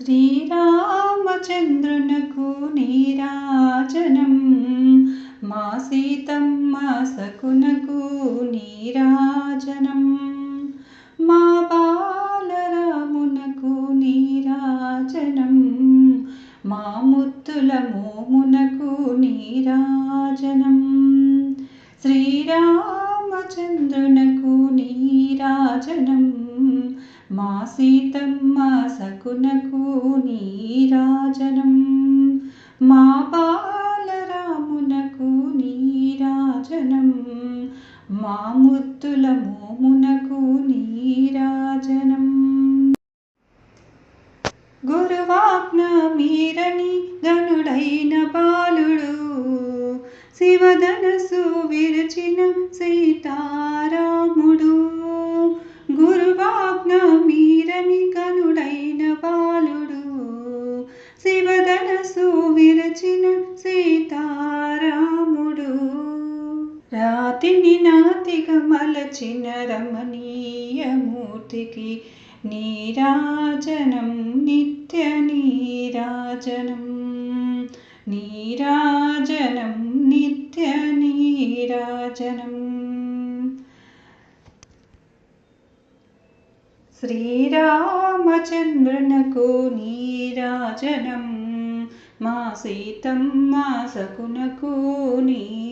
శ్రీరామచంద్రునకు నీరాజనం మా సీతమ్మ సకునకు నీరాజనం. మా బాలరామునకు నీరాజనం మా ముత్తుల మోమునకు నీరాజనం. శ్రీరామచంద్రునకు నీరాజనం. మా సీతమ్మ సకునకు నీరాజనం మా బాలరామునకు నీరాజనం మా ముత్తుల మోమునకు నీరాజనం గురువాజ్ఞ మీరని గనుడైన బాలుడు శివధనసు విరచిన సీతారా నాతిగా మలచిన రమణీయమూర్తికి నీరాజనం నిత్య నీరాజనం నీరాజనం నిత్య నీరాజనం శ్రీరామచంద్రునకు నీరాజనం మా సీతమ్మ సకునకు నీరాజనం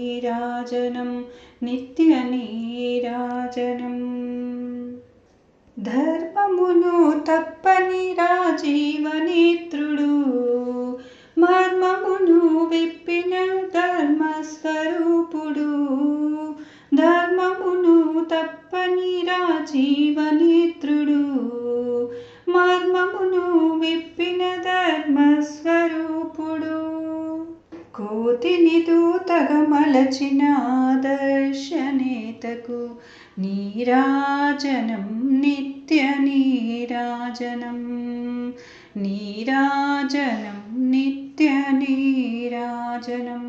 నిత్య నీరాజనం. ధర్మమును తప్పని రాజీవనేత్రుడు మర్మమును విప్పిన ధర్మస్వరూపుడు. ధర్మమును తప్పని రాజీవని కోతిని దూతగా మలచిన ఆదర్శనేతకు నీరాజనం నిత్య నీరాజనం నీరాజనం నిత్య నీరాజనం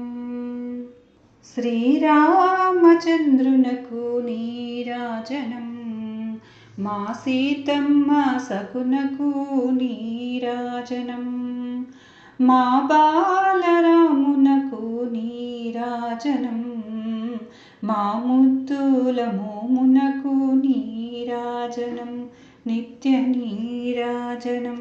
శ్రీరామచంద్రునకు నీరాజనం మా సీతమ్మ సకునకు నీరాజనం మా బాలరామునకు నీరాజనం మా ముద్దుల మోమునకు నీరాజనం నిత్య నీరాజనం